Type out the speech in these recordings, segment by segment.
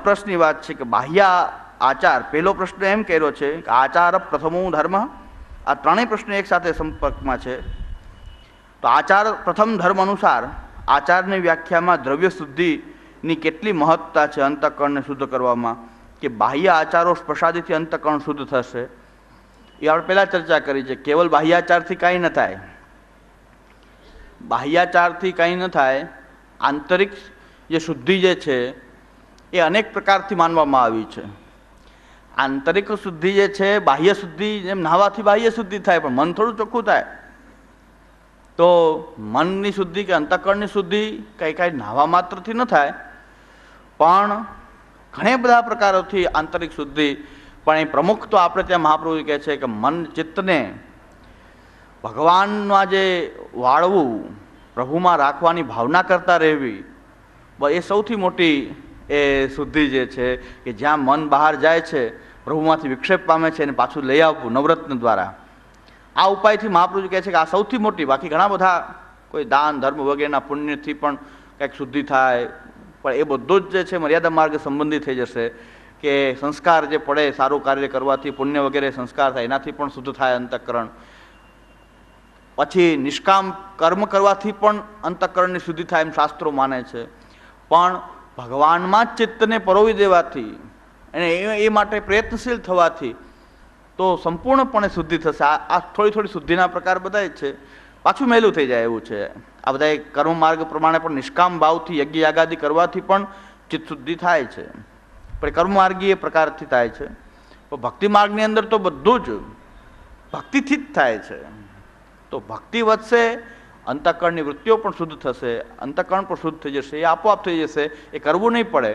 અપ્રસની વાત છે કે બાહ્ય આચાર, પહેલો પ્રશ્ન એમ કર્યો છે કે આચાર પ્રથમો ધર્મ, આ ત્રણેય પ્રશ્નો એક સાથે સંપર્કમાં છે. તો આચાર પ્રથમ ધર્મ અનુસાર આચારની વ્યાખ્યામાં દ્રવ્ય શુદ્ધિની કેટલી મહત્તા છે અંતઃકરણને શુદ્ધ કરવામાં? કે બાહ્ય આચારો પ્રસાદીથી અંતઃકરણ શુદ્ધ થશે? એ આપણે પહેલાં ચર્ચા કરી છે. કેવલ બાહ્યાચારથી કાંઈ ન થાય. બાહ્યાચારથી કાંઈ ન થાય, આંતરિક જે શુદ્ધિ જે છે એ અનેક પ્રકારથી માનવામાં આવી છે. આંતરિક શુદ્ધિ જે છે, બાહ્ય શુદ્ધિ જેમ નાહવાથી બાહ્ય શુદ્ધિ થાય, પણ મન થોડું ચોખ્ખું થાય. તો મનની શુદ્ધિ કે અંતઃકરણની શુદ્ધિ કંઈ કાંઈ નાહવા માત્રથી ન થાય, પણ ઘણા બધા પ્રકારોથી આંતરિક શુદ્ધિ, પણ એ પ્રમુખ તો આપણે ત્યાં મહાપ્રભુ કહે છે કે મન ચિત્તને ભગવાનમાં જે વાળવું, પ્રભુમાં રાખવાની ભાવના કરતા રહેવી એ સૌથી મોટી એ શુદ્ધિ જે છે કે જ્યાં મન બહાર જાય છે, પ્રભુમાંથી વિક્ષેપ પામે છે અને પાછું લઈ આવવું નવરત્ન દ્વારા. આ ઉપાયથી મહાપ્રભુ કહે છે કે આ સૌથી મોટી, બાકી ઘણા બધા કોઈ દાન, ધર્મ વગેરેના પુણ્યથી પણ કંઈક શુદ્ધિ થાય, પણ એ બધું જ જે છે મર્યાદા માર્ગ સંબંધી થઈ જશે કે સંસ્કાર જે પડે, સારું કાર્ય કરવાથી પુણ્ય વગેરે સંસ્કાર થાય, એનાથી પણ શુદ્ધ થાય અંતઃકરણ. પછી નિષ્કામ કર્મ કરવાથી પણ અંતઃકરણની શુદ્ધિ થાય એમ શાસ્ત્રો માને છે. પણ ભગવાનમાં ચિત્તને પરોવી દેવાથી અને એ એ માટે પ્રયત્નશીલ થવાથી તો સંપૂર્ણપણે શુદ્ધિ થશે. આ થોડી થોડી શુદ્ધિના પ્રકાર બધા છે. પાછું મહેલું થઈ જાય એવું છે. આ બધા કર્મ માર્ગ પ્રમાણે પણ નિષ્કામ ભાવથી યજ્ઞ યાગાદી કરવાથી પણ ચિત્ત શુદ્ધિ થાય છે. પણ કર્મ માર્ગીય પ્રકારથી થાય છે. પણ ભક્તિ માર્ગની અંદર તો બધું જ ભક્તિથી જ થાય છે. તો ભક્તિ વધશે અંતઃકરણની વૃત્તિઓ પણ શુદ્ધ થશે, અંતઃકરણ પણ શુદ્ધ થઈ જશે, એ આપોઆપ થઈ જશે, એ કરવું નહીં પડે.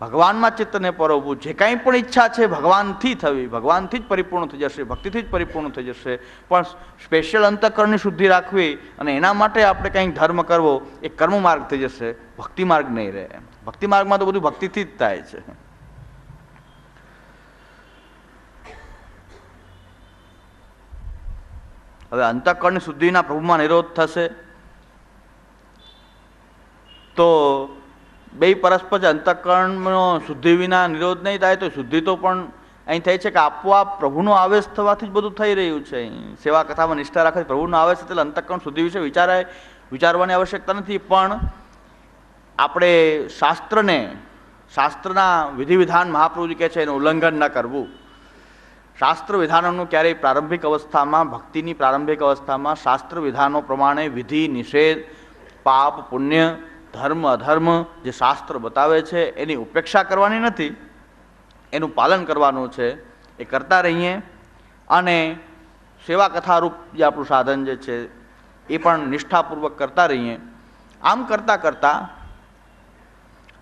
ભગવાનમાં ચિત્તને પરોવવું, જે કાંઈ પણ ઈચ્છા છે ભગવાનથી થવી, ભગવાનથી જ પરિપૂર્ણ થઈ જશે, ભક્તિથી જ પરિપૂર્ણ થઈ જશે. પણ સ્પેશિયલ અંતઃકરણની શુદ્ધિ રાખવી અને એના માટે આપણે કંઈક ધર્મ કરવો, એ કર્મ માર્ગ થઈ જશે, ભક્તિ માર્ગ નહીં રહે. ભક્તિ માર્ગમાં તો બધું ભક્તિથી જ થાય છે. હવે અંતઃકરણની શુદ્ધિના પ્રભુમાં નિરોધ થશે. તો બે પરસ્પર અંતઃકરણનો શુદ્ધિ વિના નિરોધ નહીં થાય, તો શુદ્ધિ તો પણ અહીં થાય છે કે આપોઆપ પ્રભુનો આવેશ થવાથી જ બધું થઈ રહ્યું છે. અહીં સેવા કથામાં નિષ્ઠા રાખે પ્રભુનો આવેશ એટલે અંતઃકરણ શુદ્ધિ વિશે વિચારાય, વિચારવાની આવશ્યકતા નથી. પણ આપણે શાસ્ત્રને, શાસ્ત્રના વિધિવિધાન મહાપ્રભુજી કહે છે, એનું ઉલ્લંઘન ન કરવું. શાસ્ત્ર વિધાનોનું ક્યારેય પ્રારંભિક અવસ્થામાં, ભક્તિની પ્રારંભિક અવસ્થામાં શાસ્ત્ર વિધાનો પ્રમાણે વિધિ, નિષેધ, પાપ, પુણ્ય, ધર્મ, અધર્મ જે શાસ્ત્ર બતાવે છે, એની ઉપેક્ષા કરવાની નથી. એનું પાલન કરવાનું છે. એ કરતા રહીએ અને સેવા કથારૂપ જે આપણું સાધન જે છે, એ પણ નિષ્ઠાપૂર્વક કરતા રહીએ. આમ કરતાં કરતાં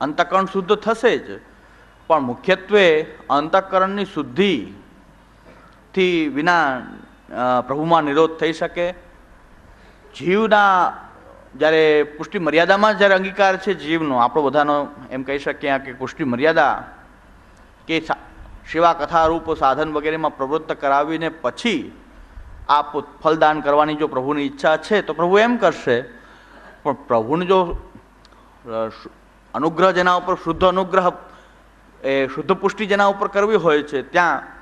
અંતકરણ શુદ્ધ થશે જ. પણ મુખ્યત્વે અંતઃકરણની શુદ્ધિ થી વિના પ્રભુમાં નિરોધ થઈ શકે. જીવના જ્યારે પુષ્ટિ મર્યાદામાં જ્યારે અંગીકાર છે જીવનો, આપણો બધાનો એમ કહી શકીએ કે પુષ્ટિ મર્યાદા કે સેવા કથારૂપ સાધન વગેરેમાં પ્રવૃત્ત કરાવીને પછી આ ફલદાન કરવાની જો પ્રભુની ઈચ્છા છે, તો પ્રભુ એમ કરશે. પણ પ્રભુને જો અનુગ્રહ જેના ઉપર, શુદ્ધ અનુગ્રહ એ શુદ્ધ પુષ્ટિ જેના ઉપર કરવી હોય છે, ત્યાં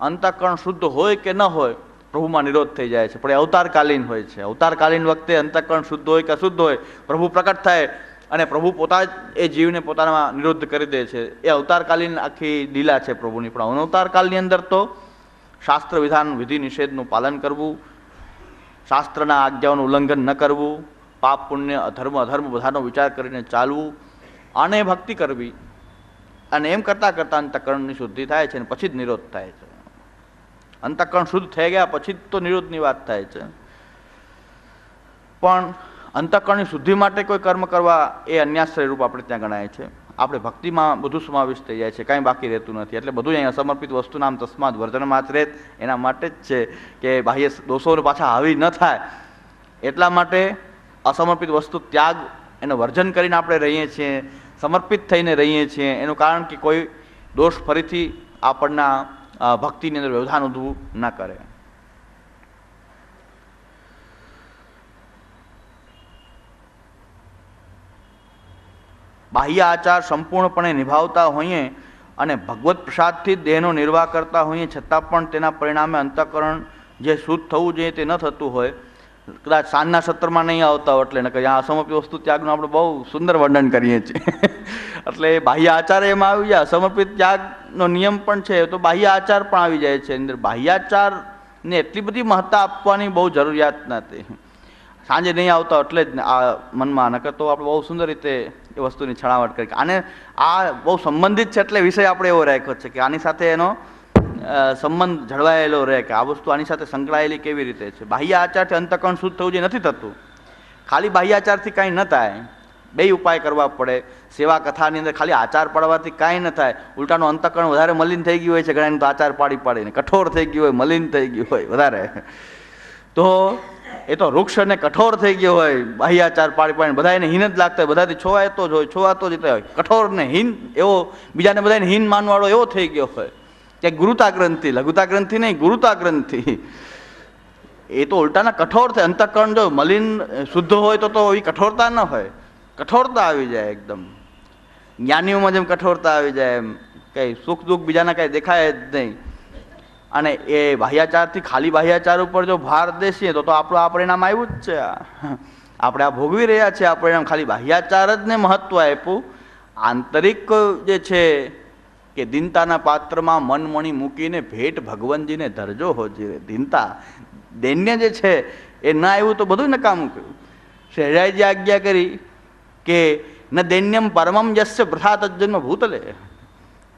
અંતઃકરણ શુદ્ધ હોય કે ન હોય, પ્રભુમાં નિરોધ થઈ જાય છે. પણ એ અવતારકાલીન હોય છે. અવતારકાલીન વખતે અંતઃકરણ શુદ્ધ હોય કે અશુદ્ધ હોય, પ્રભુ પ્રકટ થાય અને પ્રભુ પોતા જ એ જીવને પોતાના નિરુદ્ધ કરી દે છે. એ અવતારકાલીન આખી લીલા છે પ્રભુની. પણ અનવતારકાલની અંદર તો શાસ્ત્ર વિધાન, વિધિ નિષેધનું પાલન કરવું, શાસ્ત્રના આજ્ઞાઓનું ઉલ્લંઘન ન કરવું, પાપ પુણ્ય, અધર્મ અધર્મ બધાનો વિચાર કરીને ચાલવું અને ભક્તિ કરવી. અને એમ કરતાં કરતાં અંતકરણની શુદ્ધિ થાય છે અને પછી જ નિરોધ થાય છે. અંતઃકરણ શુદ્ધ થઈ ગયા પછી તો નિરોધની વાત થાય છે. પણ અંતઃકરણની શુદ્ધિ માટે કોઈ કર્મ કરવા એ અન્યાશ્રય રૂપ આપણે ત્યાં ગણાય છે. આપણે ભક્તિમાં બધું સમાવિષ્ટ થઈ જાય છે, કાંઈ બાકી રહેતું નથી. એટલે બધું અહીંયા સમર્પિત વસ્તુ નામ તસ્માત વર્તન માત્રે એના માટે જ છે કે બાહ્ય દોષોને પાછા હાવી ન થાય. એટલા માટે અસમર્પિત વસ્તુ ત્યાગ એનું વર્જન કરીને આપણે રહીએ છીએ, સમર્પિત થઈને રહીએ છીએ. એનું કારણ કે કોઈ દોષ ફરીથી આપણના ભક્તિની અંદર વ્યવધાન ઉધવું ન કરે. બાહ્ય આચાર સંપૂર્ણપણે નિભાવતા હોઈએ અને ભગવત પ્રસાદથી જ દેહનો નિર્વાહ કરતા હોઈએ છતાં પણ તેના પરિણામે અંતઃકરણ જે શુદ્ધ થવું જોઈએ તે ન થતું હોય કદાચ સાંજના સત્રમાં નહીં આવતા એટલે નકર આ સમર્પિત વસ્તુ ત્યાગનું આપણે બહુ સુંદર વર્ણન કરીએ છીએ. એટલે બાહ્ય આચાર એમાં આવી જાય સમર્પિત ત્યાગનો નિયમ પણ છે, તો બાહ્ય આચાર પણ આવી જાય છે અંદર. બાહ્યાચારને એટલી બધી મહત્તા આપવાની બહુ જરૂરિયાત નથી સાંજે નહીં આવતા એટલે જ આ મનમાં, નકર તો આપણે બહુ સુંદર રીતે એ વસ્તુની છણાવટ કરી. આને આ બહુ સંબંધિત છે એટલે વિષય આપણે એવો રાખ્યો છે કે આની સાથે એનો સંબંધ જળવાયેલો રહે કે આ વસ્તુ આની સાથે સંકળાયેલી કેવી રીતે છે? બાહ્ય આચારથી અંતકરણ શુદ્ધ થવું જે નથી થતું. ખાલી બાહ્ય આચારથી કાંઈ ન થાય. બે ઉપાય કરવા પડે. સેવા કથાની અંદર ખાલી આચાર પાડવાથી કાંઈ ન થાય. ઉલટાનું અંતકરણ વધારે મલિન થઈ ગયું હોય છે ઘણાને તો આચાર પાડી પાડીને. કઠોર થઈ ગયું હોય, મલિન થઈ ગયું હોય, વધારે. તો એ તો વૃક્ષ અને કઠોર થઈ ગયો હોય બાહ્યાચાર પાડી પાડીને બધા એને હીન જ લાગતા હોય, બધાથી છોવાતો જ હોય, છોવાતો જ હોય. કઠોર ને હીન એવો, બીજાને બધાને હીન માનવાળો એવો થઈ ગયો હોય. કે ગુરુતા ગ્રંથિ લઘુતા ગ્રંથિ નહીં ગુરુતા ગ્રંથિ એ તો ઉલટાના કઠોર થાય અંતઃકરણ જો મલિન, શુદ્ધ હોય તો તો એવી કઠોરતા ન હોય. કઠોરતા આવી જાય એકદમ. જ્ઞાનીઓમાં જેમ કઠોરતા આવી જાય એમ. કંઈ સુખ દુઃખ બીજાના કાંઈ દેખાય જ નહીં. અને એ બાહ્યાચારથી ખાલી બાહ્યાચાર ઉપર જો ભાર દેશીએ તો તો આપણું આ પરિણામ આવ્યું જ છે. આપણે આ ભોગવી રહ્યા છીએ. આ પરિણામ ખાલી બાહ્યાચાર જ ને મહત્વ આપ્યું. આંતરિક જે છે કે દિનતાના પાત્રમાં મનમણી મૂકીને ભેટ ભગવાનજીને ધરજો હોજી દીનતા. દૈન્ય જે છે એ ના એવું તો બધું નકામું કર્યું. શહેરાઈજી આજ્ઞા કરી કે ન દૈન્યમ પરમમ યસ્ય પ્રથા તજન્મ ભૂતલે.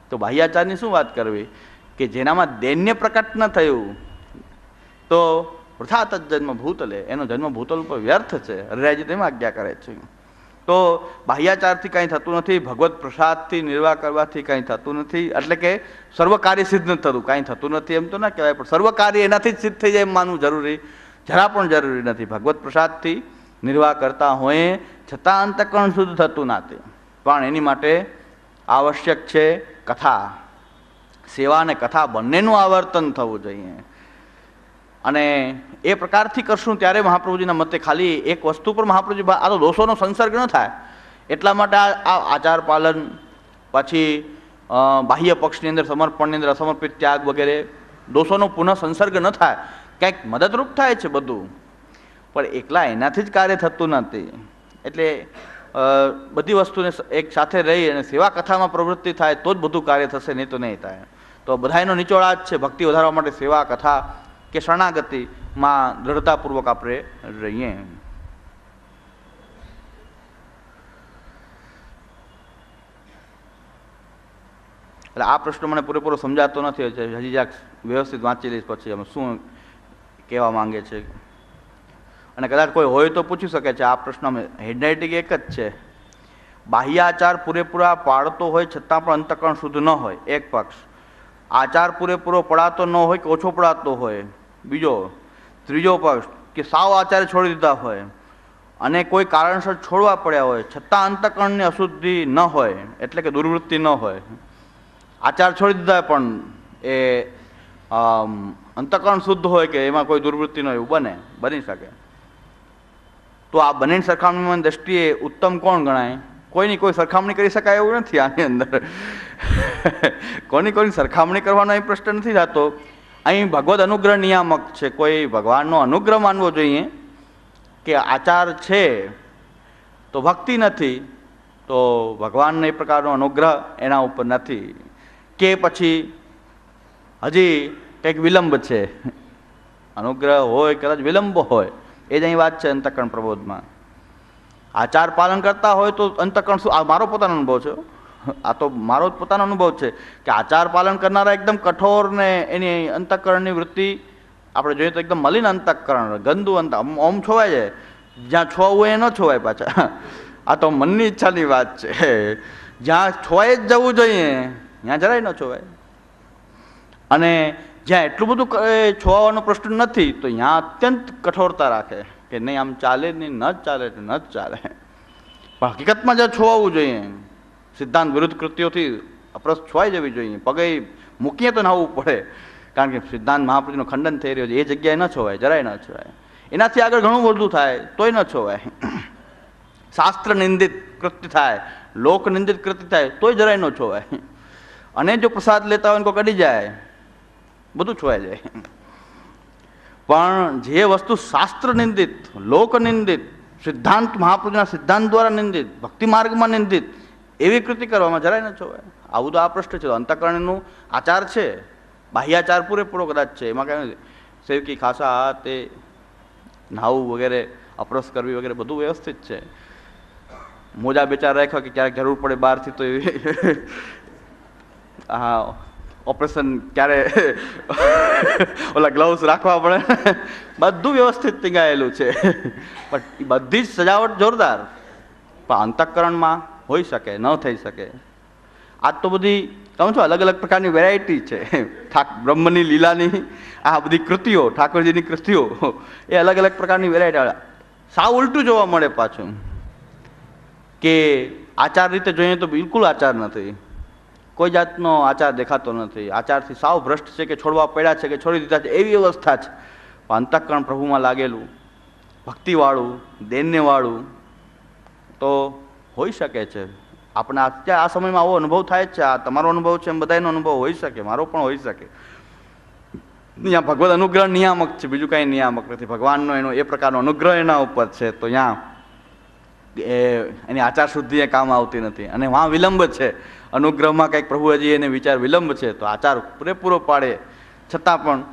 તો બાહ્યાચારની શું વાત કરવી? કે જેનામાં દૈન્ય પ્રકટ ન થયું, તો વૃથા તજન્મ ભૂતલે. એનો જન્મ ભૂતલ ઉપર વ્યર્થ છે. હરિરાયજી તેમાં આજ્ઞા કરે છે. તો બાહ્યાચારથી કાંઈ થતું નથી, ભગવત પ્રસાદથી નિર્વાહ કરવાથી કાંઈ થતું નથી, એટલે કે સર્વકાર્ય સિદ્ધ નથી થતું, કાંઈ થતું નથી એમ તો ના કહેવાય, પણ સર્વકાર્ય એનાથી જ સિદ્ધ થઈ જાય એમ માનવું જરૂરી, જરા પણ જરૂરી નથી. ભગવત પ્રસાદથી નિર્વાહ કરતા હોય, છતાં અંતકરણ શુદ્ધ થતું નથી પણ એની માટે આવશ્યક છે કથા. સેવા અને કથા બંનેનું આવર્તન થવું જોઈએ. અને એ પ્રકારથી કરશું ત્યારે મહાપ્રભુજીના મતે ખાલી એક વસ્તુ પર મહાપ્રભુજી આ તો દોષોનો સંસર્ગ ન થાય. એટલા માટે આ આચાર પાલન પછી બાહ્ય પક્ષની અંદર સમર્પણની અંદર અસમર્પિત ત્યાગ વગેરે દોષોનો પુનઃ સંસર્ગ ન થાય. કંઈક મદદરૂપ થાય છે બધું. પણ એકલા એનાથી જ કાર્ય થતું નથી. એટલે બધી વસ્તુને એક સાથે રહી અને સેવા કથામાં પ્રવૃત્તિ થાય તો જ બધું કાર્ય થશે, નહીં તો નહીં થાય. તો બધાનો નિચોડ જ છે. ભક્તિ વધારવા માટે સેવા કથા કે શરણાગતિમાં દ્રઢતાપૂર્વક આપણે રહીએ. એટલે આ પ્રશ્ન મને પૂરેપૂરો સમજાતો નથી, હજી જાક વ્યવસ્થિત વાંચી લઈશ પછી અમે શું કહેવા માંગે છે. અને કદાચ કોઈ હોય તો પૂછી શકે છે, આ પ્રશ્ન અમે હેન્ડરાઇટિંગ એક જ છે. બાહ્યાચાર પૂરેપૂરા પાડતો હોય છતાં પણ અંતકરણ શુદ્ધ ન હોય, એક પક્ષ. આચાર પૂરેપૂરો પડાતો ન હોય કે ઓછો પડાતો હોય બીજો ત્રીજો પક્ષ કે સાવ આચાર્ય છોડી દીધા હોય અને કોઈ કારણસર છોડવા પડ્યા હોય, છતાં અંતકરણની અશુદ્ધિ ન હોય, એટલે કે દુર્વૃત્તિ ન હોય. આચાર છોડી દીધા પણ એ અંતકરણ શુદ્ધ હોય કે એમાં કોઈ દુર્વૃત્તિ ન એવું બને, બની શકે. તો આ બંનેની સરખામણીમાં દ્રષ્ટિએ ઉત્તમ કોણ ગણાય? કોઈની કોઈ સરખામણી કરી શકાય એવું નથી આની અંદર. કોની કોઈની સરખામણી કરવાનો એ પ્રશ્ન નથી થતો. અહીં ભગવદ અનુગ્રહ નિયામક છે. કોઈ ભગવાનનો અનુગ્રહ માનવો જોઈએ કે આચાર છે તો ભક્તિ નથી, તો ભગવાનને એ પ્રકારનો અનુગ્રહ એના ઉપર નથી. કે પછી હજી કંઈક વિલંબ છે. અનુગ્રહ હોય કદાચ વિલંબ હોય, એ જ અહીં વાત છે અંતકરણ પ્રબોધમાં. આચાર પાલન કરતા હોય તો અંતકરણ શું? મારો પોતાનો અનુભવ છે આ તો મારો જ પોતાનો અનુભવ છે કે આચાર પાલન કરનારા એકદમ કઠોર ને એની અંતઃકરણની વૃત્તિ આપણે જોઈએ તો એકદમ મલિન અંતઃકરણ, ગંદુ અંત ઓમ છોવાય જાય. જ્યાં છોવું એ ન છોવાય પાછા. આ તો મનની ઈચ્છાની વાત છે. જ્યાં છોવાય જ જવું જોઈએ, ત્યાં જરાય ન છોવાય. અને જ્યાં એટલું બધું છોવાનો પ્રશ્ન નથી, તો ત્યાં અત્યંત કઠોરતા રાખે કે નહીં, આમ ચાલે નહીં, ન ચાલે ન ચાલે. પણ હકીકતમાં જ્યાં છોવાવું જોઈએ સિદ્ધાંત વિરુદ્ધ કૃત્યોથી અપ્રસ છોવાઈ જવી જોઈએ. પગે મૂકીએ તો નાવું પડે. કારણ કે સિદ્ધાંત મહાપુરુષનો ખંડન થઈ રહ્યો છે. એ જગ્યાએ ન છોવાય, જરાય ન છોવાય. એનાથી આગળ ઘણું બધું થાય, તોય ન છોવાય. શાસ્ત્ર નિંદિત કૃત્ય થાય લોક નિંદિત કૃતિ થાય, તોય જરાય ન છોવાય. અને જો પ્રસાદ લેતા હોય કોઈ કડી જાય, બધું છોવાઈ જાય. પણ જે વસ્તુ શાસ્ત્ર નિંદિત લોક નિંદિત સિદ્ધાંત મહાપુરુષના સિદ્ધાંત દ્વારા નિંદિત, ભક્તિ માર્ગમાં નિંદિત એવી કૃતિ કરવામાં જરાય ન છોવાય. આવું તો આ પ્રશ્ન છે. તો અંતઃકરણનું આચાર છે. બાહ્યાચાર પૂરેપૂરો કદાચ છે. એમાં કાંઈ સેવકી ખાસા તે નાહવું વગેરે, અપરસ કરવી વગેરે બધું વ્યવસ્થિત છે. મોજા બેચાર રાખ્યા કે ક્યારેક જરૂર પડે બહારથી તો એવી હા ઓપરેશન ક્યારે ઓલા ગ્લવ્સ રાખવા પડે. બધું વ્યવસ્થિત ટીંગાયેલું છે. પણ બધી જ સજાવટ જોરદાર. પણ અંતઃકરણમાં હોઈ શકે, ન થઈ શકે. આજ તો બધી કહું છું અલગ અલગ પ્રકારની વેરાયટી છે. બ્રહ્મની લીલાની, આ બધી કૃતિઓ, ઠાકોરજીની કૃતિઓ, એ અલગ અલગ પ્રકારની વેરાયટી સાવ ઉલટું જોવા મળે પાછું કે આચાર રીતે જોઈએ તો બિલકુલ આચાર નથી. કોઈ જાતનો આચાર દેખાતો નથી. આચારથી સાવ ભ્રષ્ટ છે કે છોડવા પડ્યા છે કે છોડી દીધા છે, એવી અવસ્થા છે. અંતઃકરણ પ્રભુમાં લાગેલું. ભક્તિવાળું દૈન્યવાળું તો હોઈ શકે છે. આપણે અત્યારે આ સમયમાં આવો અનુભવ થાય છે, આ તમારો અનુભવ છે એમ બધાનો અનુભવ હોઈ શકે, મારો પણ હોઈ શકે. અહીંયા ભગવત અનુગ્રહ નિયામક છે, બીજું કાંઈ નિયામક નથી. ભગવાનનો એનો એ પ્રકારનો અનુગ્રહ એના ઉપર છે. તો ત્યાં એ એની આચાર શુદ્ધિ એ કામ આવતી નથી. અને વાં વિલંબ છે. અનુગ્રહમાં કંઈક પ્રભુ હજી એને વિચાર વિલંબ છે, તો આચાર પૂરેપૂરો પાડે. છતાં પણ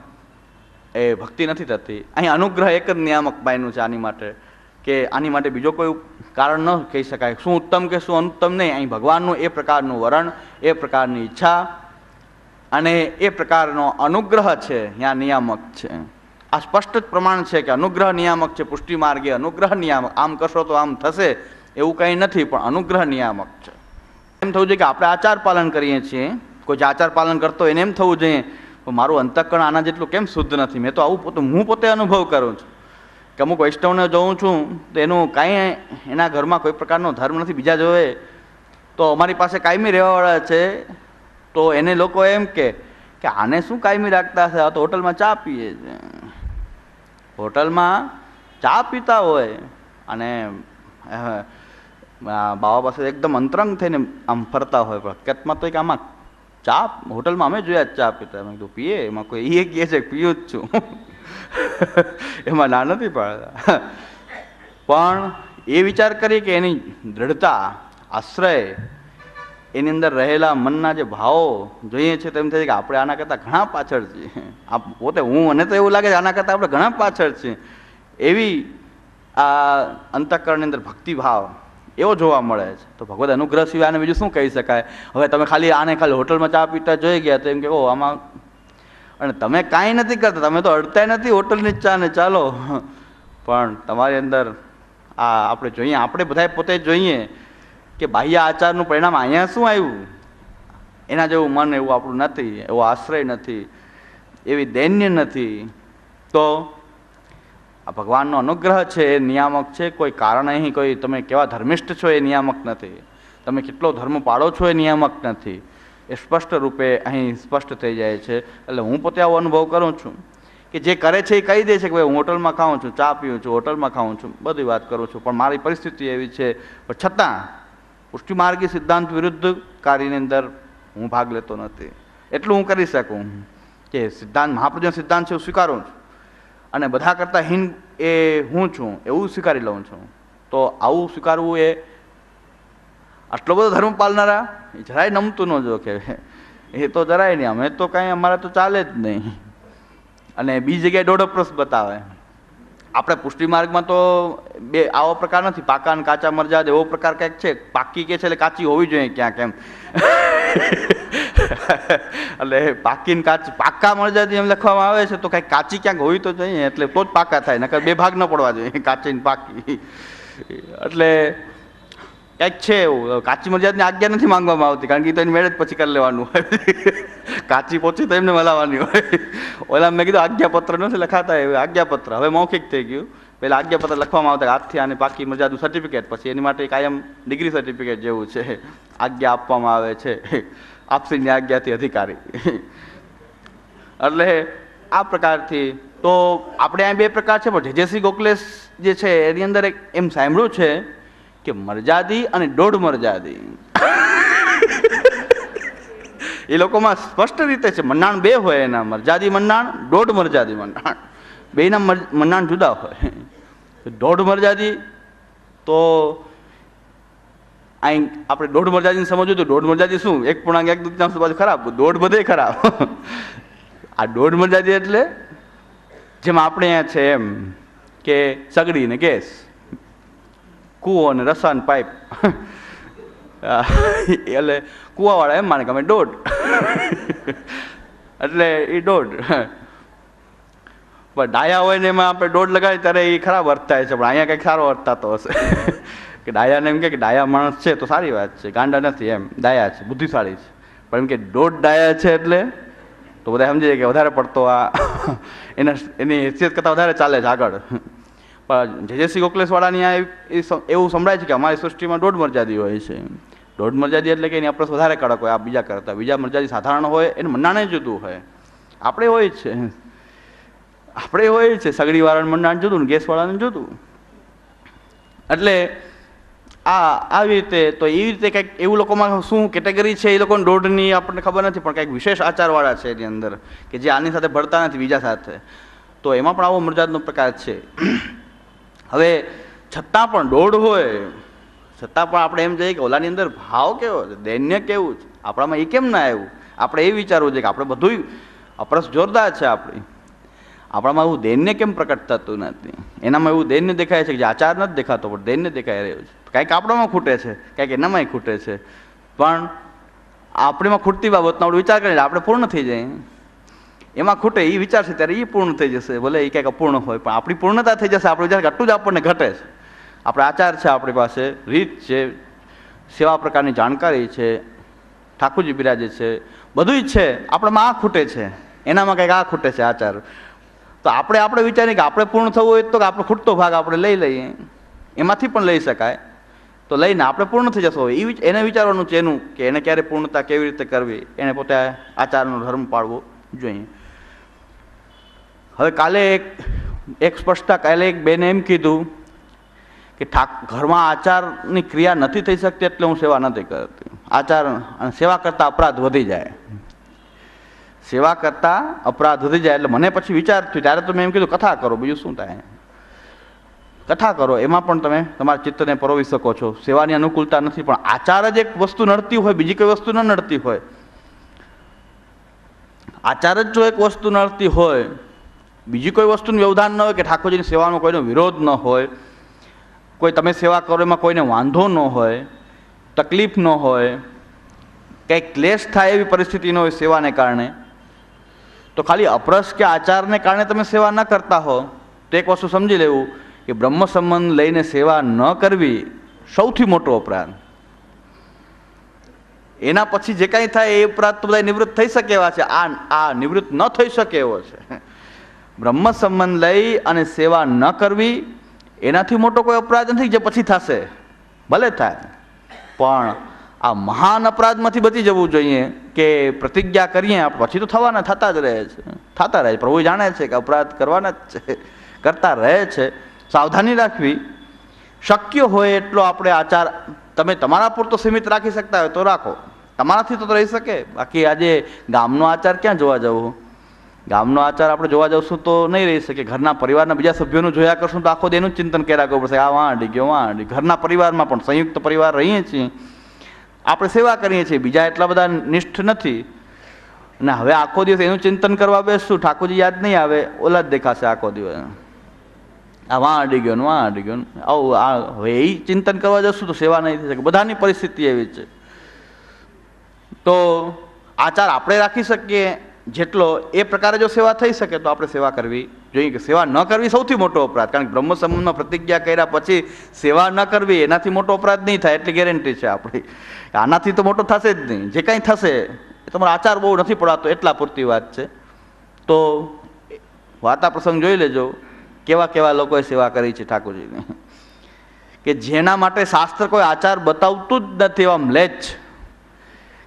એ ભક્તિ નથી થતી. અહીં અનુગ્રહ એક જ નિયામક બાયનું છે આની માટે. કે આની માટે બીજો કોઈ કારણ ન કહી શકાય. શું ઉત્તમ કે શું અનુત્તમ નહીં, અહીં ભગવાનનું એ પ્રકારનું વરણ, એ પ્રકારની ઈચ્છા અને એ પ્રકારનો અનુગ્રહ છે, ત્યાં નિયામક છે. આ સ્પષ્ટ જ પ્રમાણ છે કે અનુગ્રહ નિયામક છે, પુષ્ટિ માર્ગે અનુગ્રહ નિયામક. આમ કરશો તો આમ થશે, એવું કંઈ નથી, પણ અનુગ્રહ નિયામક છે. એમ થવું જોઈએ કે આપણે આચાર પાલન કરીએ છીએ. કોઈ જે આચાર પાલન કરતો એને એમ થવું જોઈએ, મારું અંતઃકરણ આના જેટલું કેમ શુદ્ધ નથી? મેં તો આવું પોતે, હું પોતે અનુભવ કરું છું. કે અમુક વૈષ્ણવને જોઉં છું, તો એનું કાંઈ એના ઘરમાં કોઈ પ્રકારનો ધર્મ નથી, બીજા જોવે. તો અમારી પાસે કાયમી રહેવાવાળા છે. તો એને લોકો એમ કે કે આને શું કાયમી રાખતા હશે? આ તો હોટલમાં ચા પીએ છે. હોટલમાં ચા પીતા હોય અને બાવા પાસે એકદમ અંતરંગ થઈને આમ ફરતા હોય, પણ હકીકતમાં તો એક આમાં ચા, હોટલમાં અમે જોયા ચા પીતા. મેં કીધું, પીએ. એમાં કોઈ એ કહે છે પીયું જ છું. એમાં ના નથી પાડતા. પણ એ વિચાર કરી કે એની દ્રઢતા, આશ્રય, એની અંદર રહેલા મનના જે ભાવો જોઈએ છે તેમ થાય કે આપણે આના કરતાં ઘણા પાછળ છીએ. આ પોતે હું મને તો એવું લાગે છે આના કરતાં આપણે ઘણા પાછળ છીએ. એવી આ અંતઃકરણની અંદર ભક્તિભાવ એવો જોવા મળે છે. તો ભગવત અનુગ્રહ સિવાય આને બીજું શું કહી શકાય? હવે તમે ખાલી આને ખાલી હોટલમાં ચા પીતા જોઈ ગયા તો એમ કે ઓ આમાં અને તમે કાંઈ નથી કરતા, તમે તો અડતાય નથી હોટલની ચા ને ચાલો. પણ તમારી અંદર આ આપણે જોઈએ, આપણે બધાએ પોતે જોઈએ કે બાહ્ય આચારનું પરિણામ અહીંયા શું આવ્યું? એના જેવું મન એવું આપણું નથી, એવો આશ્રય નથી, એવી દૈન્ય નથી. તો આ ભગવાનનો અનુગ્રહ છે, એ નિયામક છે, કોઈ કારણ અહીં કોઈ, તમે કેવા ધર્મિષ્ઠ છો એ નિયામક નથી. તમે કેટલો ધર્મ પાડો છો એ નિયામક નથી. એ સ્પષ્ટ રૂપે અહીં સ્પષ્ટ થઈ જાય છે. એટલે હું પોતે આવો અનુભવ કરું છું કે જે કરે છે એ કહી દે છે કે ભાઈ હું હોટલમાં ખાઉં છું, ચા પીઉં છું, હોટલમાં ખાઉં છું, બધી વાત કરું છું. પણ મારી પરિસ્થિતિ એવી છે. પણ છતાં, પુષ્ટિમાર્ગી સિદ્ધાંત વિરુદ્ધ કાર્યની અંદર હું ભાગ લેતો નથી. એટલું હું કરી શકું કે સિદ્ધાંત, મહાપ્રજન સિદ્ધાંત છે હું સ્વીકારું છું. અને બધા કરતાં હિન એ હું છું, એવું સ્વીકારી લઉં છું. તો આવું સ્વીકારવું એ આટલો બધો ધર્મ પાલનારા જરાય નમતું ન જો કે એ તો જરાય નહીં, અમે તો કાંઈ, અમારે તો ચાલે જ નહીં. અને બીજી જગ્યાએ દોઢ બતાવે. આપણે પુષ્ટિ માર્ગમાં તો બે, આવો પ્રકાર નથી, પાકા અને કાચા મરજા એવો પ્રકાર કંઈક છે. પાકી કે છે એટલે કાચી હોવી જોઈએ ક્યાંક એમ. એટલે પાકી ને કાચી, પાકા મરજાથી એમ લખવામાં આવે છે, તો કંઈક કાચી ક્યાંક હોવી તો જોઈએ, એટલે તો જ પાકા થાય, નકર બે ભાગ ન પડવા જોઈએ, કાચી ને પાકી. એટલે કંઈક છે એવું. કાચી મરજાદની આજ્ઞા નથી માંગવામાં આવતી, કારણ કે તો એની મેળે જ પછી કરી લેવાનું હોય. કાચી પોચી તો એમને મલાવવાની હોય. ઓલા મેં કીધું આજ્ઞાપત્ર નથી લખાતા એ આજ્ઞાપત્ર. હવે મૌખિક થઈ ગયું. પહેલાં આજ્ઞાપત્ર લખવામાં આવતા હાથથી આને પાકી મરજાદનું સર્ટિફિકેટ પછી એની માટે કાયમ ડિગ્રી સર્ટિફિકેટ જેવું છે. આજ્ઞા આપવામાં આવે છે. આપસીની આજ્ઞાથી અધિકારી. એટલે આ પ્રકારથી તો આપણે અહીંયા બે પ્રકાર છે, પણ જે શ્રી ગોકલેશ જે છે, એની અંદર એક એમ સાંભળ્યું છે કે મરજાદી અને દોઢ મરજાદી. એ લોકોમાં સ્પષ્ટ રીતે છે મંડાણ બે હોય એના, મરજાદી મંડાણ દોઢ મરજાદી મંડાણ બેના મંડાણ જુદા હોય. દોઢ મરજાદી તો અહીં આપણે દોઢ મરજાદીને સમજવું તો દોઢ મરજાદી શું? એક પૂર્ણાંક, એક દૂતાંશ બાજુ ખરાબ. દોઢ બધે ખરાબ. આ દોઢ મરજાદી એટલે જેમ આપણે અહીંયા છે એમ કે સગડી ને ગેસ કૂવો અને રસાન પાઇપ એટલે કૂવાવાળા એમ માને કે અમે દોઢ એટલે એ દોઢ પણ ડાયા હોય ને એમાં આપણે દોઢ લગાવી ત્યારે એ ખરાબ અર્થ થાય છે પણ અહીંયા કંઈક સારો થતો હશે કે ડાયાને એમ કે ડાયા માણસ છે તો સારી વાત છે ગાંડા નથી એમ ડાયા છે બુદ્ધિશાળી છે પણ એમ કે દોઢ ડાયા છે એટલે તો બધા સમજી જાય કે વધારે પડતો આ એના એની હેસિયત કરતાં વધારે ચાલે છે આગળ પણ જેજેસી ગોકલેશવાળાની આ એવું સંભળાય છે કે અમારી સૃષ્ટિમાં દોઢ મર્યાદી હોય છે. દોઢ મરજાદી એટલે કે એની આપણે વધારે કડક હોય આ બીજા કરતાં. બીજા મરજાદી સાધારણ હોય, એને મંડાણે જુદું હોય. આપણે હોય જ છે. આપણે હોય જ છે. સગડી વાળાને મંડાણ જુદું ને ગેસવાળાનું જુદું. એટલે આ આવી રીતે તો એવી રીતે કંઈક એવું લોકોમાં શું કેટેગરી છે એ લોકોને દોઢની આપણને ખબર નથી, પણ કંઈક વિશેષ આચારવાળા છે એની અંદર કે જે આની સાથે ભળતા નથી બીજા સાથે. તો એમાં પણ આવો મરજાદનો પ્રકાર છે. હવે છતાં પણ દોઢ હોય, છતાં પણ આપણે એમ જઈએ કે ઓલાની અંદર ભાવ કેવો છે, દૈન્ય કેવું છે? આપણામાં એ કેમ ના આવ્યું? આપણે એ વિચારવું જોઈએ કે આપણે બધું અપરસ જોરદાર છે આપણી. આપણામાં એવું દૈન્ય કેમ પ્રકટ થતું નથી? એનામાં એવું દૈન્ય દેખાય છે કે જે આચાર નથી દેખાતો, પણ દૈન્ય દેખાઈ રહ્યું છે. કાંઈક આપણામાં ખૂટે છે, કાંઈક એનામાંય ખૂટે છે. પણ આપણીમાં ખૂટતી બાબતનો આપણે વિચાર કરીએ આપણે પૂર્ણ થઈ જાય એમાં ખૂટે એ વિચારશે ત્યારે એ પૂર્ણ થઈ જશે. ભલે એ ક્યાંક અપૂર્ણ હોય, પણ આપણી પૂર્ણતા થઈ જશે. આપણે કે આટલું જ આપણને ઘટે છે. આપણે આચાર છે આપણી પાસે, રીત છે, સેવા પ્રકારની જાણકારી છે, ઠાકુરજી બિરાજે છે બધું જ છે. આપણામાં આ ખૂટે છે. એનામાં કંઈક આ ખૂટે છે આચાર. તો આપણે આપણે વિચારીએ કે આપણે પૂર્ણ થવું હોય તો આપણો ખૂટતો ભાગ આપણે લઈ લઈએ. એમાંથી પણ લઈ શકાય. તો લઈને આપણે પૂર્ણ થઈ જશો. એ એને વિચારવાનું છે એનું કે એને ક્યારે પૂર્ણતા કેવી રીતે કરવી? એને પોતે આચારનો ધર્મ પાળવો જોઈએ. હવે કાલે એક એક સ્પષ્ટતા, કાલે એક બેને એમ કીધું કે ઠાક, ઘરમાં આચારની ક્રિયા નથી થઈ શકતી એટલે હું સેવા નથી કરતી. આચાર અને સેવા કરતાં અપરાધ વધી જાય. સેવા કરતાં અપરાધ વધી જાય એટલે મને પછી વિચાર થયો, ત્યારે તો મેં એમ કીધું, કથા કરો, બીજું શું થાય? કથા કરો, એમાં પણ તમે તમારા ચિત્તને પરોવી શકો છો. સેવાની અનુકૂળતા નથી, પણ આચાર જ એક વસ્તુ નડતી હોય, બીજી કોઈ વસ્તુ ન નડતી હોય. આચાર જ જો એક વસ્તુ નડતી હોય બીજી કોઈ વસ્તુનું વ્યવધાન ન હોય કે ઠાકોરજીની સેવાનો કોઈનો વિરોધ ન હોય, કોઈ તમે સેવા કરો એમાં કોઈને વાંધો ન હોય, તકલીફ ન હોય, કંઈક ક્લેશ થાય એવી પરિસ્થિતિ ન હોય સેવાને કારણે, તો ખાલી અપરસ કે આચારને કારણે તમે સેવા ન કરતા હો, તો એક વસ્તુ સમજી લેવું કે બ્રહ્મ સંબંધ લઈને સેવા ન કરવી સૌથી મોટો અપરાધ. એના પછી જે કાંઈ થાય એ અપરાધ તો બધા નિવૃત્ત થઈ શકે એવા છે. આ આ નિવૃત્ત ન થઈ શકે એવો છે. બ્રહ્મ સંબંધ લઈ અને સેવા ન કરવી, એનાથી મોટો કોઈ અપરાધ નથી જે પછી થશે. ભલે થાય. પણ આ મહાન અપરાધમાંથી બચી જવું જોઈએ કે પ્રતિજ્ઞા કરીએ પછી તો થવાના, થતા જ રહે છે. થતા રહે છે. પ્રભુ જાણે છે કે અપરાધ કરવાના જ છે. કરતા રહે છે. સાવધાની રાખવી. શક્ય હોય એટલો આપણે આચાર, તમે તમારા પૂરતો સીમિત રાખી શકતા હોય તો રાખો. તમારાથી તો રહી શકે. બાકી આજે ગામનો આચાર ક્યાં જોવા જવું? ગામનો આચાર આપણે જોવા જશું તો નહીં રહી શકે. ઘરના પરિવારના બીજા સભ્યોનું જોયા કરશું તો આખો દી એનું ચિંતન કર્યા કરવું પડશે. આ વાં અડી ગયો વાંડી ઘરના પરિવારમાં પણ સંયુક્ત પરિવાર રહીએ છીએ. આપણે સેવા કરીએ છીએ. બીજા એટલા બધા નિષ્ઠ નથી. અને હવે આખો દિવસ એનું ચિંતન કરવા બેસશું. ઠાકોરજી યાદ નહીં આવે. ઓલા જ દેખાશે આખો દિવસ. આ વાં અડી ગયો વાં અડી ગયો આવું, આ હવે એ ચિંતન કરવા જશું તો સેવા નહીં થઈ શકે. બધાની પરિસ્થિતિ એવી છે. તો આચાર આપણે રાખી શકીએ. જેટલો એ પ્રકારે જો સેવા થઈ શકે તો આપણે સેવા કરવી જોઈએ કે સેવા ન કરવી સૌથી મોટો અપરાધ. કારણ કે બ્રહ્મ સંબંધમાં પ્રતિજ્ઞા કર્યા પછી સેવા ન કરવી એનાથી મોટો અપરાધ નહીં થાય, એટલી ગેરંટી છે આપણી. આનાથી તો મોટો થશે જ નહીં. જે કાંઈ થશે, એ તમારો આચાર બહુ નથી પડાતો, એટલા પૂરતી વાત છે. તો વાર્તા પ્રસંગ જોઈ લેજો, કેવા કેવા લોકોએ સેવા કરી છે ઠાકોરજીની. કે જેના માટે શાસ્ત્ર કોઈ આચાર બતાવતું જ નથી, એવા મ્લેચ્છ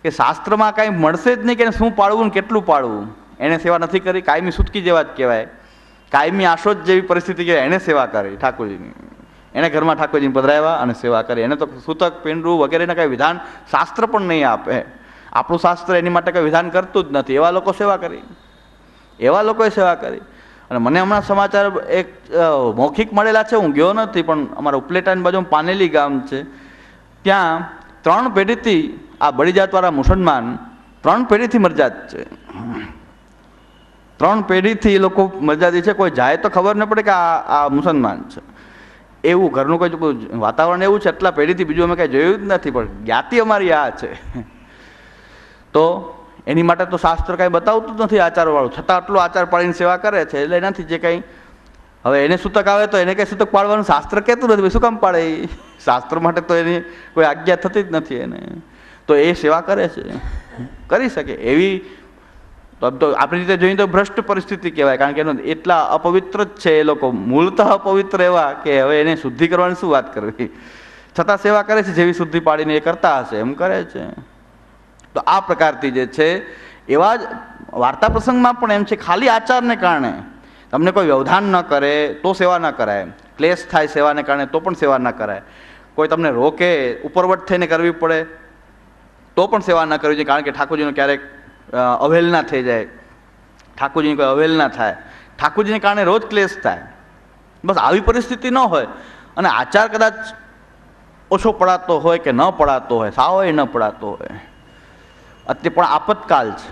કે શાસ્ત્રમાં કાંઈ મળશે જ નહીં કે એને શું પાળવું ને કેટલું પાળવું એને સેવા નથી કરી, કાયમી સુટકી જેવા જ કહેવાય. કાયમી આશોચ જેવી પરિસ્થિતિ કહેવાય, એને સેવા કરી ઠાકોરજીની. એને ઘરમાં ઠાકોરજીને પધરાવ્યા અને સેવા કરી. એને તો સૂતક પિંડું વગેરેના કાંઈ વિધાન શાસ્ત્ર પણ નહીં આપે. આપણું શાસ્ત્ર એની માટે કંઈ વિધાન કરતું જ નથી. એવા લોકો સેવા કરી. એવા લોકોએ સેવા કરી. અને મને હમણાં સમાચાર એક મૌખિક મળેલા છે, હું ગયો નથી, પણ અમારા ઉપલેટાની બાજુ પાનેલી ગામ છે. ત્યાં ત્રણ પેઢીથી આ બળી જાતવાળા મુસલમાન ત્રણ પેઢીથી મરજાત છે. ત્રણ પેઢીથી એ લોકો મરજાદી છે. કોઈ જાય તો ખબર ન પડે કે આ આ મુસલમાન છે. એવું ઘરનું કોઈ વાતાવરણ એવું છે, એટલા પેઢીથી બીજું અમે કાંઈ જોયું જ નથી, પણ જ્ઞાતિ અમારી આ છે. તો એની માટે તો શાસ્ત્ર કાંઈ બતાવતું જ નથી આચારવાળું. છતાં આટલું આચાર પાડીને સેવા કરે છે, એટલે એનાથી જે કંઈ હવે એને સૂતક આવે તો એને કંઈ સૂતક પાડવાનું શાસ્ત્ર કહેતું નથી. શું કામ પાડે શાસ્ત્ર માટે તો એની કોઈ આજ્ઞા થતી જ નથી એને. તો એ સેવા કરે છે. કરી શકે. એવી તો આપણી રીતે જોઈએ તો ભ્રષ્ટ પરિસ્થિતિ કહેવાય. કારણ કે એનો એટલા અપવિત્ર જ છે એ લોકો. મૂળતઃ અપવિત્ર એવા કે હવે એને શુદ્ધિ કરવાની શું વાત કરવી? છતાં સેવા કરે છે. જેવી શુદ્ધિ પાડીને એ કરતા હશે. એમ કરે છે. તો આ પ્રકારથી જે છે, એવા જ વાર્તા પ્રસંગમાં પણ એમ છે, ખાલી આચારને કારણે તમને કોઈ વ્યવધાન ન કરે તો સેવા ન કરાય. ક્લેશ થાય સેવાને કારણે તો પણ સેવા ન કરાય. કોઈ તમને રોકે, ઉપરવટ થઈને કરવી પડે તો પણ સેવા ન કરવી જોઈએ, કારણ કે ઠાકોરજીનો ક્યારેક અવહેલના થઈ જાય. ઠાકોરજીની કોઈ અવહેલના થાય. ઠાકોરજીને કારણે રોજ ક્લેશ થાય. બસ આવી પરિસ્થિતિ ન હોય. અને આચાર કદાચ ઓછો પડાતો હોય કે ન પડાતો હોય, સાવ ન પડાતો હોય. અત્યારે પણ આપતકાલ છે.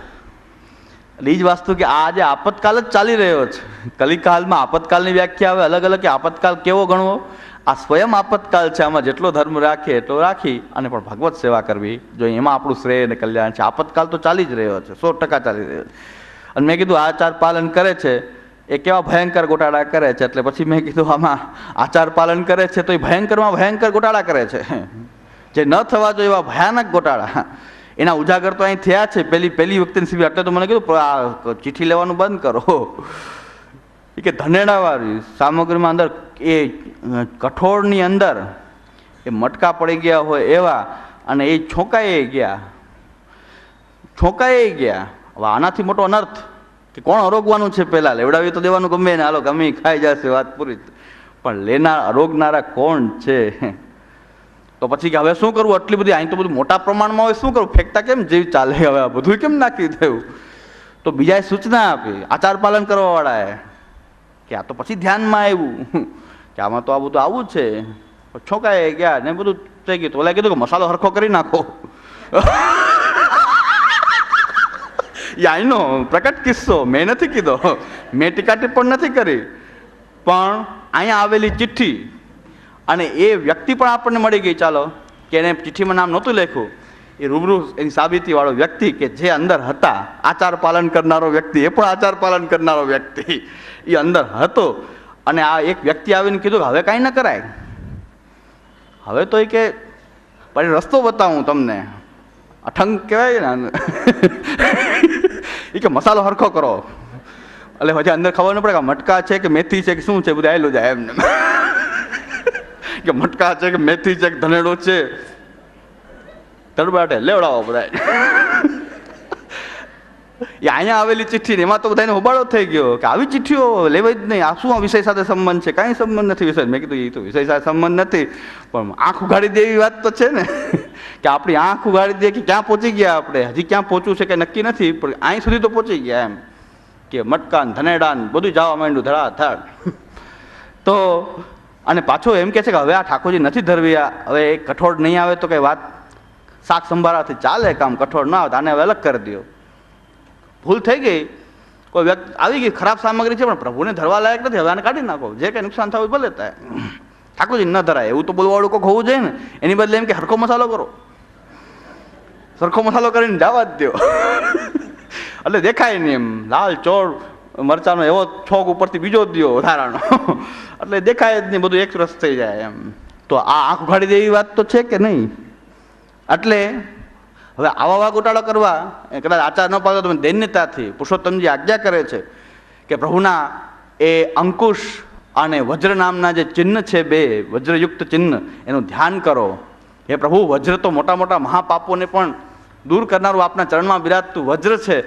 એટલે એ જ વાસ્તુ કે આ આજે આપતકાલ જ ચાલી રહ્યો છે. કલિકાલમાં આપતકાલની વ્યાખ્યા આવે અલગ અલગ કે આપતકાલ કેવો ગણવો? આ સ્વયં આપતકાલ છે, આમાં જેટલો ધર્મ રાખીએ એટલો રાખી અને પણ ભગવત સેવા કરવી. જોઈએ એમાં આપણું શ્રેય અને કલ્યાણ છે આપતકાલ તો ચાલી જ રહ્યો છે, સો ટકા ચાલી રહ્યો છે. અને મેં કીધું આચાર પાલન કરે છે, એ કેવા ભયંકર ગોટાળા કરે છે, એટલે પછી મેં કીધું આમાં આચાર પાલન કરે છે, તો એ ભયંકરમાં ભયંકર ગોટાળા કરે છે. જે ન થવા જોઈએ એવા ભયાનક ગોટાળા. એના ઉજાગર તો અહીં થયા છે પહેલી પહેલી વખતે એટલે તો મને કીધું "પણ આ ચિઠ્ઠી લેવાનું બંધ કરો. કે ધનેડાવાળી સામગ્રીમાં અંદર એ કઠોળની અંદર એ મટકા પડી ગયા હોય એવા અને એ છોંકાઈ ગયા. છોંકાઈ ગયા. હવે આનાથી મોટો અનર્થ કે કોણ અરોગવાનું છે પહેલાં? લેવડાવી તો દેવાનું ગમે ને. હાલો, ગમે ખાઈ જશે, વાત પૂરી. પણ લેનાર અરોગનારા કોણ છે? તો પછી હવે શું કરવું? આટલી બધી અહીં તો બધું મોટા પ્રમાણમાં હોય, શું કરવું? ફેંકતા કેમ જેવી ચાલે? હવે આ બધું કેમ નાખી થયું તો બીજાએ સૂચના આપી. આચાર પાલન કરવાવાળાએ કે આ તો પછી ધ્યાનમાં આવ્યું. કે આમાં તો આ બધું આવું જ છે. છોકાઈ ગયા ને બધું થઈ ગયું. ઓલા કીધું કે મસાલો હરખો કરી નાખો. આઈનો પ્રકટ કિસ્સો. મેં નથી કીધો. મેં ટીકા ટિપ્પણ નથી કરી. પણ અહીંયા આવેલી ચિઠ્ઠી અને એ વ્યક્તિ પણ આપણને મળી ગઈ. ચાલો, કે એને ચિઠ્ઠીમાં નામ નહોતું લખ્યું. એ રૂબરૂ એની સાબિતીવાળો વ્યક્તિ કે જે અંદર હતા, આચાર પાલન કરનારો વ્યક્તિ, એ પણ આચાર પાલન કરનારો વ્યક્તિ. એ અંદર હતો. અને આ એક વ્યક્તિ આવીને કીધું કે હવે કાંઈ ન કરાય. હવે તો એ કે પછી રસ્તો બતાવું તમને. અઠંગ કહેવાય ને એ કે, મસાલો હરખો કરો. એટલે પછી અંદર ખબર ન પડે કે મટકા છે કે મેથી છે કે શું છે, બધું આવેલું જાય એમને કે મટકા છે કે મેથી છે કે ધનેડો છે. તડબાટે લેવડાવો બધા એ અહીંયા આવેલી ચિઠ્ઠી ને એમાં તો બધાને હોબાળો થઈ ગયો કે આવી ચિઠ્ઠીઓ લેવાય જ નહીં. આ શું આ વિષય સાથે સંબંધ છે? કાંઈ સંબંધ નથી વિષય. મેં કીધું, એ તો વિષય સાથે સંબંધ નથી, પણ આંખ ઉઘાડી દે એવી વાત તો છે ને. કે આપણી આંખ ઉઘાડી દે કે ક્યાં પહોંચી ગયા આપણે? હજી ક્યાં પહોંચવું છે કે નક્કી નથી? પણ અહીં સુધી તો પહોંચી ગયા એમ. કે મટકાન, ધનેડાન, બધું જવા માંડ્યું ધડાધડ તો અને પાછો એમ કહે છે કે હવે આ ઠાકોરજી નથી ધરવી હવે કઠોળ નહીં આવે તો કંઈ વાત? શાક સંભારાથી ચાલે, કામ કઠોળ ના આવે આને હવે અલગ કરી દો ભૂલ થઈ ગઈ, કોઈ વ્યક્તિ, આવી ગઈ ખરાબ સામગ્રી છે, પણ પ્રભુને ધરવા લાયક નથી, હવે આને કાઢી નાખો. જે કંઈ નુકસાન થવું હોય ભલે થાય. ઠાકોરજી, ન ધરાય, એવું તો બોલવાળું કોઈક હોવું જોઈએ ને. એની બદલે એમ કે, હરખો મસાલો કરો. સરખો મસાલો કરીને જવા જ દો એટલે દેખાય નહીં એમ. લાલ, ચોળ, મરચાનો એવો છોક ઉપરથી બીજો દ્યો વધારાનો. એટલે દેખાય જ નહીં, બધું એક રસ થઈ જાય એમ. તો આ આંખ ઉઘાડી દે એવી વાત તો છે કે નહીં? એટલે હવે આવા આવા ગોટાળો કરવા કદાચ આચાર ન પાડો તમે દૈન્યતાથી પુરુષોત્તમજી આજ્ઞા કરે છે કે પ્રભુના એ અંકુશ અને વજ્ર નામના જે ચિહ્ન છે બે, વજ્રયુક્ત ચિહ્ન, એનું ધ્યાન કરો. હે પ્રભુ, વજ્ર તો મોટા મોટા મહાપાપોને પણ દૂર કરનારું આપના ચરણમાં બિરાજતું વજ્ર છે.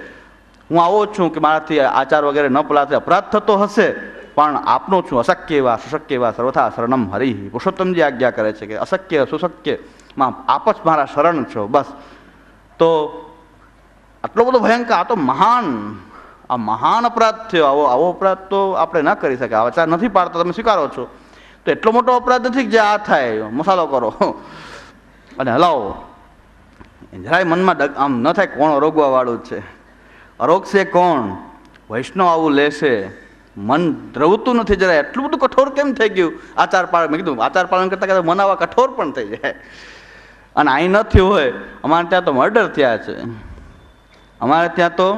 હું આવો છું કે મારાથી આચાર વગેરે ન પલાતે અપરાધ થતો હશે, પણ આપનો છું અશક્ય એવા, સુશક્ય એવા સર્વથા શરણમ હરિ. પુરુષોત્તમજી આજ્ઞા કરે છે કે અશક્ય સુશક્યમાં આપ જ મારા શરણ છો, બસ. તો આટલો બધો ભયંકર, આ તો મહાન, આ મહાન અપરાધ થયો. આવો આવો અપરાધ તો આપણે ના કરી શકીએ આ વિચાર નથી પાડતા, તમે સ્વીકારો છો. તો એટલો મોટો અપરાધ નથી જે આ થાય. મસાલો કરો. અને હલાવો. જરાય મનમાં આમ ન થાય કોણ અરોગવા વાળું છે. અરોગશે કોણ? વૈષ્ણવ આવું લેશે. મન દ્રવતું નથી જરાય. એટલું બધું કઠોર કેમ થઈ ગયું? આચાર પાલન મેં કીધું, આચાર પાલન કરતાં કરતાં મન આવા કઠોર પણ થઈ જાય. અને અહીં ન થયું હોય, અમારે ત્યાં તો મર્ડર થયા છે. અમારે ત્યાં તો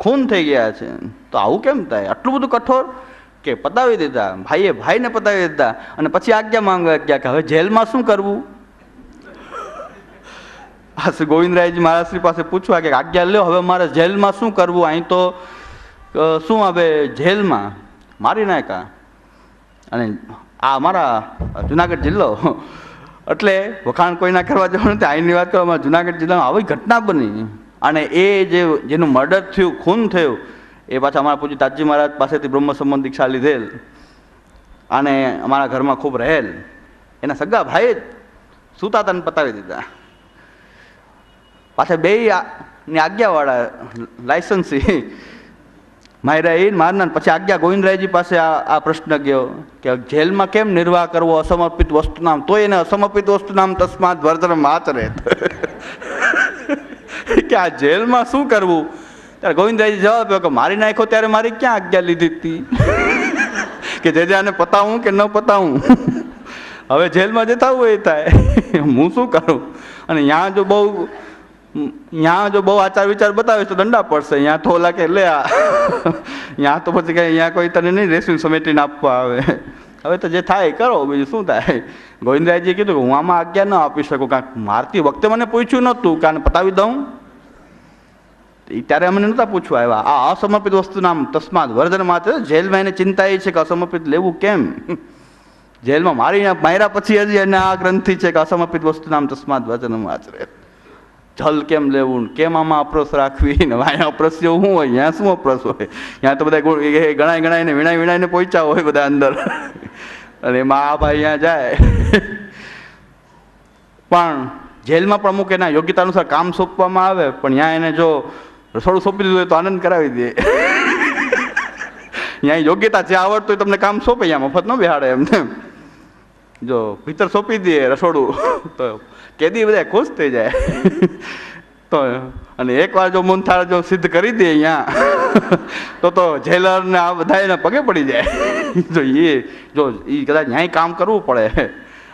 ખૂન થઈ ગયા છે. તો આવું કેમ થાય? આટલું બધું કઠોર? કે પતાવી દીધા. ભાઈએ ભાઈને પતાવી દીધા. અને પછી આજ્ઞા માંગવા ગયા કે હવે જેલમાં શું કરવું? આ શ્રી ગોવિંદરાયજી મહારાજશ્રી પાસે પૂછવા કે આજ્ઞા લ્યો, હવે મારે જેલમાં શું કરવું? અહીં તો શું હવે જેલમાં? મારી નાખ્યા. અને આ અમારા જુનાગઢ જિલ્લો એટલે વખાણ કોઈના કરવા જવાનું નથી અહીંની વાત કરવામાં જુનાગઢ જિલ્લામાં આવી ઘટના બની. અને એ જે જેનું મર્ડર થયું, ખૂન થયું, એ પાછા અમારા પૂજ્ય તાજી મહારાજ પાસેથી બ્રહ્મ સંબંધ દીક્ષા લીધેલ. અને અમારા ઘરમાં ખૂબ રહેલ. એના સગા ભાઈએ જ સૂતા તને પતાવી દીધા. પાછા બે ની આજ્ઞાવાળા લાયસન્સી માયરા એ મારના પછી આજ્ઞા ગોવિંદરાયજી પાસે આ આ પ્રશ્ન ગયો કે જેલમાં કેમ નિર્વાહ કરવો અસમર્પિત વસ્તુ નામ તો એને અસમર્પિત વસ્તુ નામ તસ્માત વર્તન રહે. કે આ જેલમાં શું કરવું? ત્યારે ગોવિંદરાયજી જવાબ આપ્યો કે મારી નાખ્યો ત્યારે મારી ક્યાં આજ્ઞા લીધી હતી? કે જે આને પતાવું કે ન પતાવું? હવે જેલમાં જતા હોય થાય. હું શું કરું? અને ત્યાં જો બહુ ત્યાં જો બહુ આચાર વિચાર બતાવીશ તો દંડા પડશે. ત્યાં થોલા કે લે આ. ત્યાં તો પછી કઈ અહીંયા કોઈ તને નહીં રેસ્યુ સમેટીને આપવા આવે. હવે તો જે થાય કરો, બીજું શું થાય? ગોવિંદરાયજીએ કીધું કે હું આમાં આજ્ઞા ન આપી શકું, કારણ મારતી વખતે મને પૂછ્યું નહોતું કે પતાવી દઉં. ત્યારે અમને નહોતા પૂછવા આવ્યા. આ અસમર્પિત વસ્તુ નામ તસ્માત વર્ધન માત્ર જેલમાં એને ચિંતા એ છે કે અસમર્પિત લેવું કેમ? જેલમાં મારી માર્યા પછી હજી એને આ ગ્રંથિ છે કે અસમર્પિત વસ્તુ નામ તસ્માત વર્ધન આચરે જલ કેમ લેવું કેમ આમાં અપ્રસ રાખવી ને અહીંયા અપ્રસ જેવું શું હોય? ત્યાં શું અપ્રસ હોય? ત્યાં તો બધા ગણાય ગણાય ગણાઈને વિણાય વિણાઈને પહોંચ્યા હોય બધા અંદર. અને એમાં આ ભાઈ અહીંયા જાય. પણ જેલમાં પણ અમુક એના યોગ્યતા અનુસાર કામ સોંપવામાં આવે, પણ ત્યાં એને જો રસોડું સોંપી દીધું હોય તો આનંદ કરાવી દે. ત્યાં યોગ્યતા જે આવડતું હોય તમને કામ સોંપે અહીંયા મફત ન બેહાડે એમને જો ભીતર સોંપી દે રસોડું. તો કેદી બધા ખુશ થઈ જાય. તો અને એકવાર જો મૂનથાળ જો સિદ્ધ કરી દે અહીંયા, તો તો જેલર ને આ બધા એને પગે પડી જાય. જો એ જો એ કદાચ ન્યાય કામ કરવું પડે.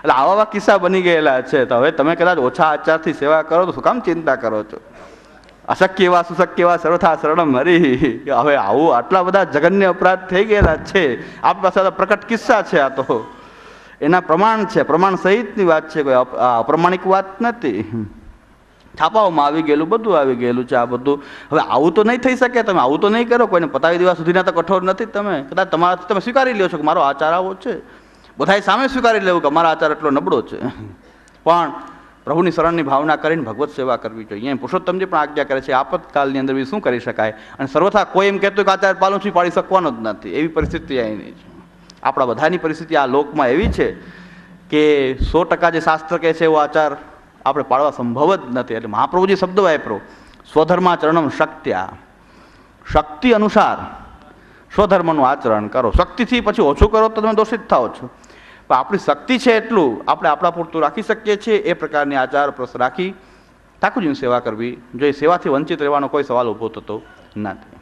એટલે આવા આવા કિસ્સા બની ગયેલા છે. તો હવે તમે કદાચ ઓછા આચારથી સેવા કરો તો શું કામ ચિંતા કરો છો? અશક્ય એવા સુશક્ય એવા સર્વથા શરણમ હરી. હવે આવું આટલા બધા જઘન્ય અપરાધ થઈ ગયેલા છે. આપણી પાસે પ્રકટ કિસ્સા છે આ તો. એના પ્રમાણ છે, પ્રમાણ સહિતની વાત છે, કોઈ અપ્રમાણિક વાત નથી. છાપાઓમાં આવી ગયેલું, બધું આવી ગયેલું છે, આ બધું. હવે આવું તો નહીં થઈ શકે, તમે આવું તો નહીં કરો, કોઈને પતાવી દેવા સુધીના તો કઠોર નથી તમે. કદાચ તમારાથી તમે સ્વીકારી લ્યો છો કે મારો આચાર આવો છે. બધાએ સામે સ્વીકારી લેવું કે મારો આચાર એટલો નબળો છે. પણ પ્રભુની શરણની ભાવના કરીને ભગવત સેવા કરવી જોઈએ. અહીંયા પુરુષોત્તમજી પણ આજ્ઞા કરે છે આપતકાલની અંદર બી શું કરી શકાય? અને સર્વથા કોઈ એમ કહેતું કે આચાર પાલનથી પાડી શકવાનો જ નથી. એવી પરિસ્થિતિ અહીંની છે. આપણા બધાની પરિસ્થિતિ આ લોકમાં એવી છે કે સો ટકા જે શાસ્ત્ર કહે છે એવો આચાર આપણે પાળવા સંભવ જ નથી. એટલે મહાપ્રભુજી શબ્દ વાપરો સ્વધર્માચરણમ શક્ત્યા. શક્તિ અનુસાર સ્વધર્મનું આચરણ કરો. શક્તિથી પછી ઓછું કરો તો તમે દોષિત થાઓ છો. પણ આપણી શક્તિ છે એટલું, આપણે આપણા પૂરતું રાખી શકીએ છીએ, એ પ્રકારની આચાર પ્રસ રાખી ઠાકોરજીની સેવા કરવી. જો એ સેવાથી વંચિત રહેવાનો કોઈ સવાલ ઊભો થતો નથી.